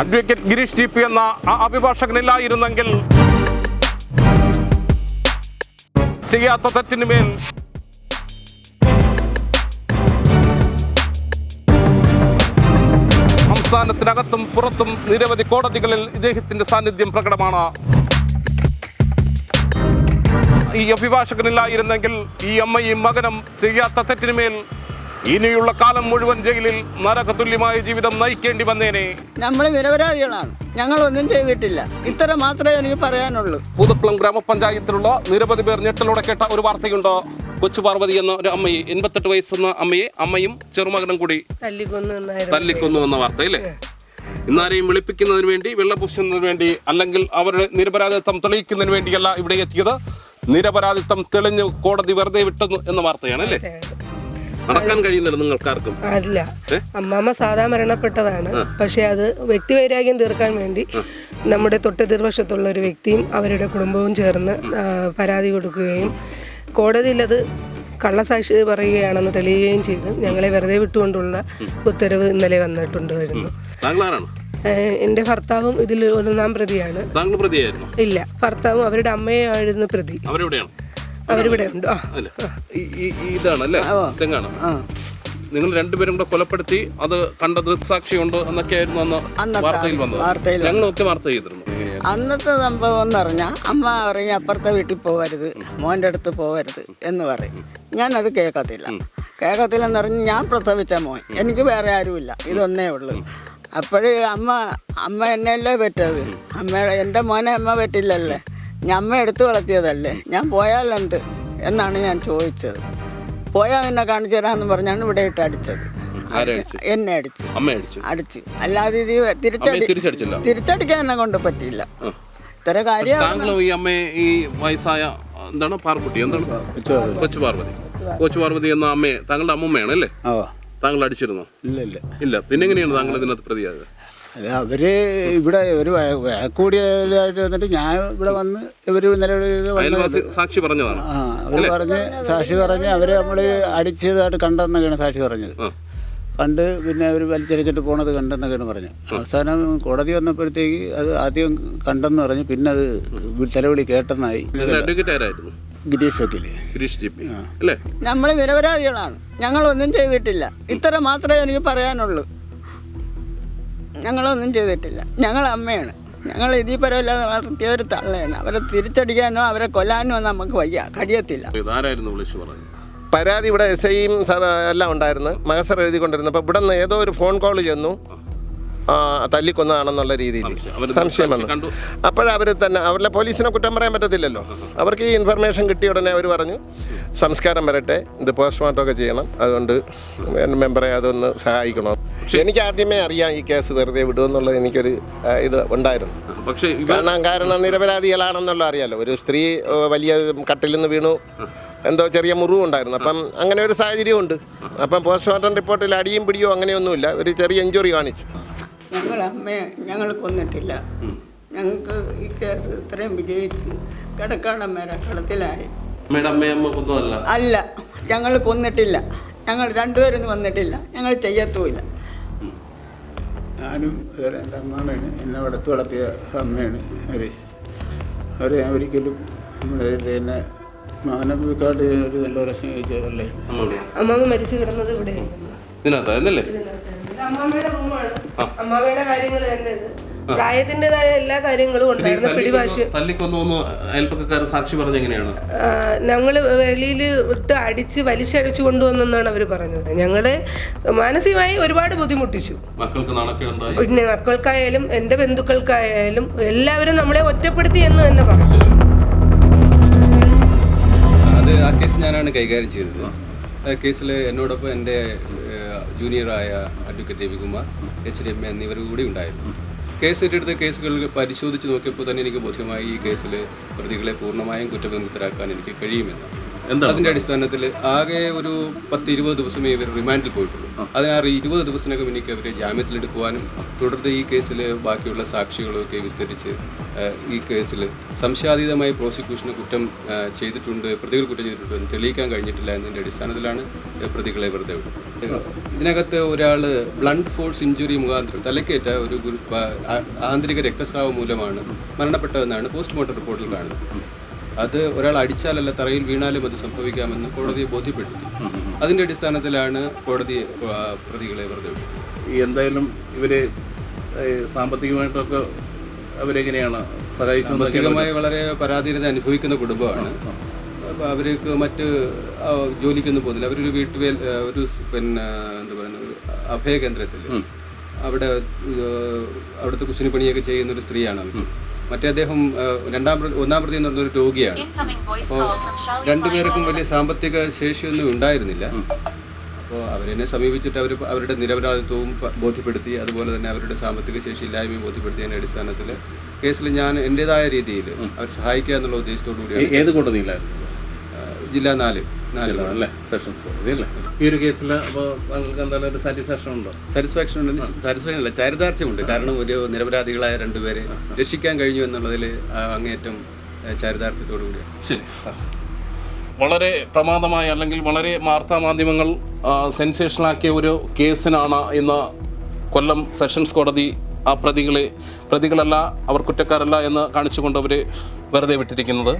Advocate Girish G P എന്ന ആ അഭിഭാഷകനില്ലായിരുന്നെങ്കിൽ ചെയ്യാത്ത തെറ്റിനുമേൽ സംസ്ഥാനത്തിനകത്തും പുറത്തും നിരവധി കോടതികളിൽ ഇദ്ദേഹത്തിന്റെ സാന്നിധ്യം പ്രകടമാണ്. ഈ അഭിഭാഷകനില്ലായിരുന്നെങ്കിൽ ഈ അമ്മയും മകനും ചെയ്യാത്ത തെറ്റിനുമേൽ ഇനിയുള്ള കാലം മുഴുവൻ ജയിലിൽ നരകതുല്യമായ ജീവിതം നയിക്കേണ്ടി വന്നേനെ. നമ്മൾ നിരപരാധികളാണ്. ഞങ്ങൾ ഒന്നും ചെയ്തിട്ടില്ല. ഇത്ര മാത്രമേ എനിക്ക് പറയാനുള്ളൂ. പുതുക്കുളം ഗ്രാമപഞ്ചായത്തിലുള്ള നിരവധി പേർ ഞെട്ടലോടെ കേട്ട ഒരു വാർത്തയുണ്ടോ. കൊച്ചു പാർവതി എന്ന ഒരു അമ്മയെ എൺപത്തെട്ട് വയസ്സെന്ന അമ്മയെ അമ്മയും ചെറുമകനും കൂടി തല്ലിക്കൊന്നു എന്ന വാർത്ത അല്ലേ ഇന്നാരെയും വിളിപ്പിക്കുന്നതിന് വേണ്ടി വെള്ളപൂശുന്നതിന് വേണ്ടി അല്ലെങ്കിൽ അവരുടെ നിരപരാധിത്വം തെളിയിക്കുന്നതിന് വേണ്ടിയല്ല ഇവിടെ എത്തിയത്. നിരപരാധിത്വം തെളിഞ്ഞ് കോടതി വെറുതെ വിട്ടെന്നു എന്ന വാർത്തയാണ് അല്ലേ നടക്കാൻ കഴിയുന്നില്ല നിങ്ങൾക്കാർക്കും. അല്ല അമ്മാമ്മ സാധാ മരണപ്പെട്ടതാണ്. പക്ഷെ അത് വ്യക്തിവൈരാഗ്യം തീർക്കാൻ വേണ്ടി നമ്മുടെ തൊട്ടെതിർവശത്തുള്ള ഒരു വ്യക്തിയും അവരുടെ കുടുംബവും ചേർന്ന് പരാതി കൊടുക്കുകയും കോടതിയിൽ അത് കള്ളസാക്ഷി പറയുകയാണെന്ന് തെളിയുകയും ചെയ്ത് ഞങ്ങളെ വെറുതെ വിട്ടുകൊണ്ടുള്ള ഉത്തരവ് ഇന്നലെ വന്നിട്ടുണ്ട് വരുന്നു എന്റെ ഭർത്താവും ഇതിൽ ഒന്നാം പ്രതിയാണ്. ഇല്ല ഭർത്താവും അവരുടെ അമ്മയായിരുന്നു പ്രതി. അവരെവിടെയാണ്? അവരിവിടെ ഉണ്ട്. ആ. അല്ലേ? ഈ- ഈ- ഈ ഇതാണ് അല്ലേ തെങ്ങാണ് നിങ്ങൾ രണ്ടുപേരും കൂടെ കൊലപ്പെടുത്തി അത് കണ്ട ദൃക്സാക്ഷിയുണ്ട് എന്നൊക്കെയായിരുന്നു അന്ന് വാർത്തയിൽ വന്നത്. ഞങ്ങൾ ഒക്കെ വാർത്ത ചെയ്തിരുന്നു. അന്നത്തെ സംഭവം എന്ന് പറഞ്ഞാൽ അമ്മ പറയും അപ്പുറത്തെ വീട്ടിൽ പോകരുത് മോന്റെ അടുത്ത് പോകരുത് എന്ന് പറയും. ഞാനത് കേൾക്കത്തില്ല. കേൾക്കത്തില്ലെന്ന് പറഞ്ഞ് ഞാൻ പ്രസവിച്ച മോൻ. എനിക്ക് വേറെ ആരുമില്ല. ഇതൊന്നേ ഉള്ളൂ. അപ്പോഴേ അമ്മ അമ്മ എന്നെയല്ലേ പറ്റത് അമ്മയുടെ എന്റെ മോനെ അമ്മ പറ്റില്ലല്ലേ? ഞാൻ അമ്മ എടുത്തു വളർത്തിയതല്ലേ? ഞാൻ പോയാലെന്ത് എന്നാണ് ഞാൻ ചോദിച്ചത്. പോയാൽ നിന്നെ കാണിച്ചു തരാമെന്ന് പറഞ്ഞാണ് ഇവിടെ ഇട്ട് അടിച്ചത്. എന്നെ അടിച്ചു. അമ്മ അടിച്ചു? അല്ലാതെ ഇത് തിരിച്ചടി തിരിച്ചടിക്കാൻ എന്നെ കൊണ്ട് പറ്റിയില്ല. ഇത്ര കാര്യം ഈ ഈ വയസ്സായ എന്താണ് പാർവതി? എന്താണ്? കൊച്ചു പാർവതി. കൊച്ചു പാർവതി. എന്ന അമ്മയെ താങ്കളുടെ അമ്മമ്മയാണ് അല്ലേ ആ. താങ്കൾ അടിച്ചിരുന്നോ? ഇല്ല ഇല്ല. ഇല്ല. പിന്നെ എങ്ങനെയാണ് താങ്കൾ ഇതിനകത്ത് പ്രതിയായത് അത് അവർ ഇവിടെ ഒരു കൂടിയതായിട്ട് വന്നിട്ട് ഞാൻ ഇവിടെ വന്ന് ഇവർ നിലവിൽ വന്ന് സാക്ഷി പറഞ്ഞതാണ്. ആ അവർ പറഞ്ഞ് സാക്ഷി പറഞ്ഞ് അവർ നമ്മൾ അടിച്ചതായിട്ട് കണ്ടെന്നൊക്കെയാണ് സാക്ഷി പറഞ്ഞത്. കണ്ട് പിന്നെ അവർ വലിച്ചടിച്ചിട്ട് പോണത് കണ്ടെന്നൊക്കെയാണ് പറഞ്ഞു. അവസാനം കോടതി വന്നപ്പോഴത്തേക്ക് അത് ആദ്യം കണ്ടെന്ന് പറഞ്ഞ് പിന്നെ അത് തലവിളി കേട്ടെന്നായി. ഗിരീഷ് വക്കീൽ. നമ്മൾ നിരപരാധികളാണ്. ഞങ്ങളൊന്നും ചെയ്തിട്ടില്ല. ഇത്ര മാത്രമേ എനിക്ക് പറയാനുള്ളൂ. ഞങ്ങളൊന്നും ചെയ്തിട്ടില്ല. ഞങ്ങൾ അമ്മയാണ് ഞങ്ങൾ ഇതിൽ പരമില്ലാതെ വളർത്തിയ ഒരു തള്ളയാണ്. അവരെ തിരിച്ചടിക്കാനോ അവരെ കൊല്ലാനോ നമുക്ക് വയ്യ കഴിയത്തില്ല. ഇതാരായിരുന്നു വിളിച്ചു പറഞ്ഞു പരാതി ഇവിടെ എസ് ഐയും എല്ലാം ഉണ്ടായിരുന്നു. മഹസർ എഴുതിക്കൊണ്ടിരുന്നു അപ്പോൾ ഇവിടെ നിന്ന് ഏതോ ഒരു ഫോൺ കോൾ ചെന്നു. തല്ലിക്കൊന്നതാണെന്നുള്ള രീതിയിൽ. സംശയം. വന്നു. അപ്പോഴവർ തന്നെ അവരുടെ പോലീസിനെ കുറ്റം പറയാൻ പറ്റത്തില്ലല്ലോ. അവർക്ക് ഈ ഇൻഫർമേഷൻ കിട്ടിയ ഉടനെ അവർ പറഞ്ഞു സംസ്കാരം വരട്ടെ ഇത് പോസ്റ്റ്മോർട്ടം ഒക്കെ ചെയ്യണം. അതുകൊണ്ട് മെമ്പറെ അതൊന്ന് സഹായിക്കണം. എനിക്ക് ആദ്യമേ അറിയാം ഈ കേസ് വെറുതെ വിടുമെന്നുള്ളത് എനിക്കൊരു ഇത് ഉണ്ടായിരുന്നു. പക്ഷേ കാരണം കാരണം നിരപരാധികളാണെന്നുള്ള അറിയാലോ. ഒരു സ്ത്രീ വലിയ കട്ടിൽ നിന്ന് വീണു. എന്തോ ചെറിയ മുറിവുണ്ടായിരുന്നു അപ്പം അങ്ങനെ ഒരു സാഹചര്യമുണ്ട് അപ്പം പോസ്റ്റ്മോർട്ടം റിപ്പോർട്ടിൽ അടിയും പിടിയോ അങ്ങനെയൊന്നുമില്ല. ഒരു ചെറിയ ഇഞ്ചുറി കാണിച്ചു. ഞങ്ങൾ അമ്മയെ ഞങ്ങൾ കൊന്നിട്ടില്ല. ഞങ്ങൾക്ക് ഈ കേസ് ഇത്രയും വിജയിച്ച് കിടക്കാടം കളത്തിലായി അല്ല ഞങ്ങൾ കൊന്നിട്ടില്ല. ഞങ്ങൾ രണ്ടുപേരും വന്നിട്ടില്ല. ഞങ്ങൾ ചെയ്യത്തുമില്ല. ഞാനും ഇതുവരെ എന്റെ അമ്മാമ്മയാണ് എന്നെ വളർത്തി വളർത്തിയ അമ്മയാണ് അവർ അവർ ഞാൻ ഒരിക്കലും നമ്മുടെ പിന്നെ മാനവികാട്ട് ഒരു നല്ലപോലെ സ്നേഹിച്ചതല്ലേ അമ്മാമ്മ മരിച്ചു കിടന്നത് ഇവിടെ. ഇതിനകത്താ എന്നല്ലേ അമ്മാമ്മയുടെ റൂമാണ് അമ്മാമ്മയുടെ കാര്യങ്ങൾ തന്നെ ഇത്. പ്രായത്തിന്റെതായ എല്ലാ കാര്യങ്ങളും ഉണ്ടായിരുന്നു പിടിവാശി. തല്ലിക്കൊന്നു അയൽപ്പക്കാർ സാക്ഷി പറഞ്ഞ എങ്ങനെയാണ്? ഞങ്ങൾ വെളിയിൽ ഇട്ട് അടിച്ച് വലിച്ചടിച്ചു കൊണ്ടുവന്നെന്നാണ് അവർ പറഞ്ഞത്. ഞങ്ങളെ മാനസികമായി ഒരുപാട് ബുദ്ധിമുട്ടിച്ചു. മക്കൾക്ക് പിന്നെ മക്കൾക്കായാലും എന്റെ ബന്ധുക്കൾക്കായാലും എല്ലാവരും നമ്മളെ ഒറ്റപ്പെടുത്തി എന്ന് തന്നെ പറഞ്ഞു. അത് ആ കേസ് ഞാനാണ് കൈകാര്യം ചെയ്തത്. ആ കേസിൽ എന്നോടൊപ്പം എന്റെ ജൂനിയറായ അഡ്വക്കേറ്റ് രവികുമാർ എച്ച് രമ്യ എന്നിവർ കൂടി ഉണ്ടായിരുന്നു. കേസ് ഏറ്റെടുത്ത കേസുകൾ പരിശോധിച്ച് നോക്കിയപ്പോൾ തന്നെ എനിക്ക് ബോധ്യമായി ഈ കേസിൽ പ്രതികളെ പൂർണമായും കുറ്റവിമുക്തരാക്കാൻ എനിക്ക് കഴിയുമെന്ന്. എന്താണ് അതിന്റെ അടിസ്ഥാനത്തിൽ ആകെ ഒരു പത്ത് ഇരുപത് ദിവസമേ ഇവർ റിമാൻഡിൽ പോയിട്ടുള്ളൂ. അതിനാറ് ഇരുപത് ദിവസത്തിനകം എനിക്ക് അവരെ ജാമ്യത്തിലെടുക്കുവാനും തുടർന്ന് ഈ കേസിൽ ബാക്കിയുള്ള സാക്ഷികളൊക്കെ വിസ്തരിച്ച് ഈ കേസിൽ സംശയാതീതമായി പ്രോസിക്യൂഷന് കുറ്റം ചെയ്തിട്ടുണ്ട് പ്രതികൾ കുറ്റം ചെയ്തിട്ടുണ്ട് എന്ന് തെളിയിക്കാൻ കഴിഞ്ഞിട്ടില്ല എന്നതിന്റെ അടിസ്ഥാനത്തിലാണ് പ്രതികളെ വെറുതെ ഇതിനകത്ത് ഒരാൾ ബ്ലണ്ട് ഫോഴ്സ് ഇഞ്ചുറി മുഖാന്തരം തലക്കേറ്റ ഒരു ആന്തരിക രക്തസ്രാവം മൂലമാണ് മരണപ്പെട്ടതെന്നാണ് പോസ്റ്റ്മോർട്ടം റിപ്പോർട്ടിൽ കാണുന്നത്. അത് ഒരാൾ അടിച്ചാലല്ല തറയിൽ വീണാലും അത് സംഭവിക്കാമെന്ന് കോടതിയെ ബോധ്യപ്പെടുത്തി അതിന്റെ അടിസ്ഥാനത്തിലാണ് കോടതി പ്രതികളെ വെറുതെ എന്തായാലും ഇവർ സാമ്പത്തികമായിട്ടൊക്കെ അവരെങ്ങനെയാണ് സഹായിച്ചത് സാമ്പത്തികമായി വളരെ പരാധീനത അനുഭവിക്കുന്ന കുടുംബമാണ്. അവർക്ക് മറ്റ് ജോലിക്കൊന്നും പോകുന്നില്ല. അവരൊരു വീട്ടുവേൽ ഒരു പിന്നെ എന്താ പറയുന്നത് അഭയകേന്ദ്രത്തിൽ അഭയ കേന്ദ്രത്തിൽ അവിടെ അവിടുത്തെ കുശിനിപ്പണിയൊക്കെ ചെയ്യുന്ന ഒരു സ്ത്രീയാണ് അവർ മറ്റേ അദ്ദേഹം രണ്ടാം പ്രതി ഒന്നാം പ്രതി എന്ന് പറഞ്ഞൊരു രോഗിയാണ്. അപ്പോൾ രണ്ടുപേർക്കും വലിയ സാമ്പത്തിക ശേഷിയൊന്നും ഉണ്ടായിരുന്നില്ല. അപ്പോൾ അവരെന്നെ സമീപിച്ചിട്ട് അവർ അവരുടെ നിരപരാധിത്വവും ബോധ്യപ്പെടുത്തി അതുപോലെ തന്നെ അവരുടെ സാമ്പത്തിക ശേഷി ഇല്ലായ്മയും ബോധ്യപ്പെടുത്തിയതിന്റെ അടിസ്ഥാനത്തിൽ കേസിൽ ഞാൻ എന്റെതായ രീതിയിൽ അവർ സഹായിക്കുക എന്നുള്ള ഉദ്ദേശത്തോടു കൂടിയാണ് ഏത് കോടതിയിലായിരുന്നു? ജില്ല നാല്. അല്ലേ സെഷൻസ് കോടതി അല്ലേ ഈ ഒരു കേസിൽ അപ്പോൾ താങ്കൾക്ക് എന്തായാലും ഒരു സാറ്റിസ്ഫാക്ഷൻ ഉണ്ടോ? സാറ്റിസ്ഫാക്ഷൻ ഉണ്ടെന്ന് സാറ്റിസ്ഫാക്ഷൻ അല്ല ചാരിതാർത്ഥ്യമുണ്ട്. കാരണം ഒരു നിരപരാധികളായ രണ്ടുപേരെ രക്ഷിക്കാൻ കഴിഞ്ഞു എന്നുള്ളതിൽ അങ്ങേറ്റം കൂടി ചാരിതാർത്ഥ്യത്തോടു കൂടിയാണ്. ശരി. വളരെ പ്രമാദമായ അല്ലെങ്കിൽ വളരെ വാർത്താമാധ്യമങ്ങൾ സെൻസേഷനാക്കിയ ഒരു കേസിനാണ് ഇന്ന് കൊല്ലം സെഷൻസ് കോടതി ആ പ്രതികളെ പ്രതികളല്ല അവർ കുറ്റക്കാരല്ല എന്ന് കാണിച്ചുകൊണ്ട് അവർ വെറുതെ വിട്ടിരിക്കുന്നത്.